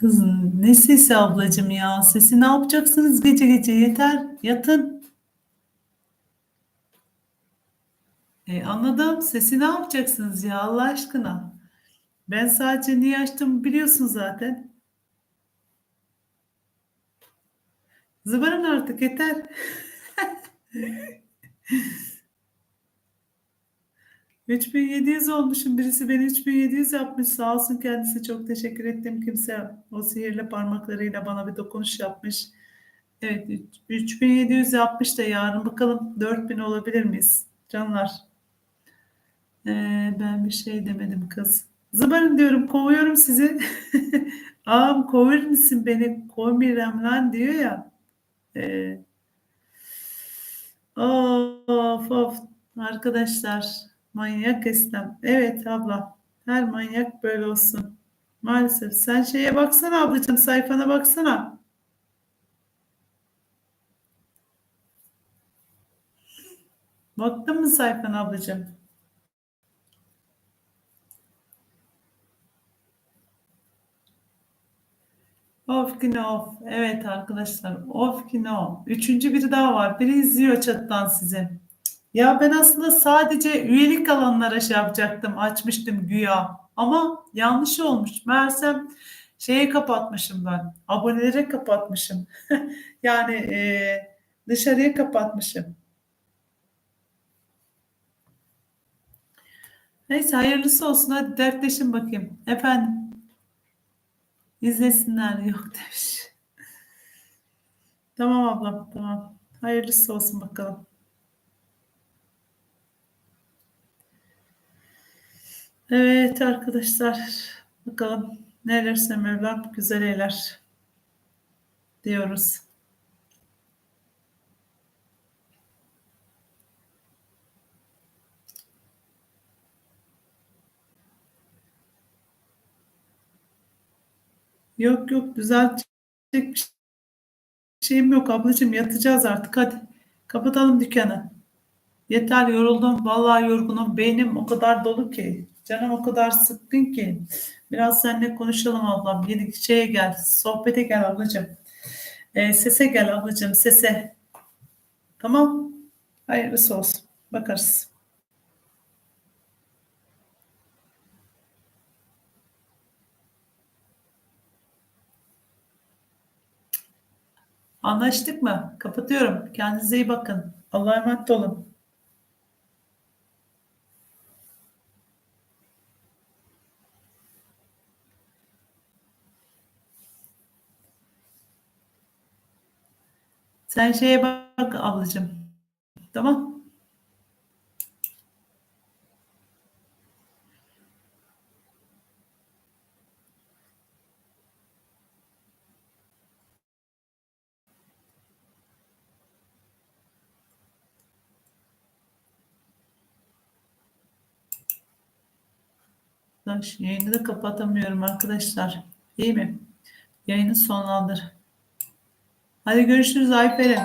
Kız ne sesi ablacığım ya? Sesi ne yapacaksınız gece gece? Yeter yatın. E, anladım. Sesi ne yapacaksınız ya Allah aşkına? Ben sadece niye açtım biliyorsun zaten. Zıbarın artık yeter. ...3700 olmuşum. Birisi beni 3700 yapmış. Sağ olsun kendisi. Çok teşekkür ettim. Kimse o sihirli parmaklarıyla bana bir dokunuş yapmış. Evet 3700 yapmış da yarın bakalım 4000 olabilir miyiz? Canlar. Ee, ben bir şey demedim kız. Zıbarın diyorum kovuyorum sizi. Ağam kovur musun beni? Kovmayacağım lan diyor ya. Ee, of of arkadaşlar manyak istem. Evet abla her manyak böyle olsun. Maalesef sen şeye baksana ablacığım sayfana baksana. Baktın mı sayfana ablacığım? Of ki of. Evet arkadaşlar. Of ki no. Üçüncü biri daha var. Biri izliyor çattan sizi. Ya ben aslında sadece üyelik alanlara şey yapacaktım. Açmıştım güya. Ama yanlış olmuş. Meğersem şeye kapatmışım ben. Abonelere kapatmışım. yani e, dışarıya kapatmışım. Neyse hayırlısı olsun. Hadi dertleşin bakayım. Efendim. İzlesinler yok demiş. Tamam ablam tamam. Hayırlısı olsun bakalım. Evet arkadaşlar bakalım nelerse Mevlam güzel eyler diyoruz. Yok yok düzeltecek bir şeyim yok ablacığım yatacağız artık hadi. Kapatalım dükkanı. Yeter yoruldum. Vallahi yorgunum. Beynim o kadar dolu ki canım o kadar sıkkın ki biraz seninle konuşalım ablam yeni şeye gel sohbete gel ablacığım Ee, sese gel ablacığım sese tamam hayırlısı olsun bakarız. Anlaştık mı? Kapatıyorum. Kendinize iyi bakın. Allah'a emanet olun. Sen şeye bak ablacığım. Tamam. Yayını da kapatamıyorum arkadaşlar. İyi mi? Yayını sonlandır. Hadi görüşürüz Ayfer'in.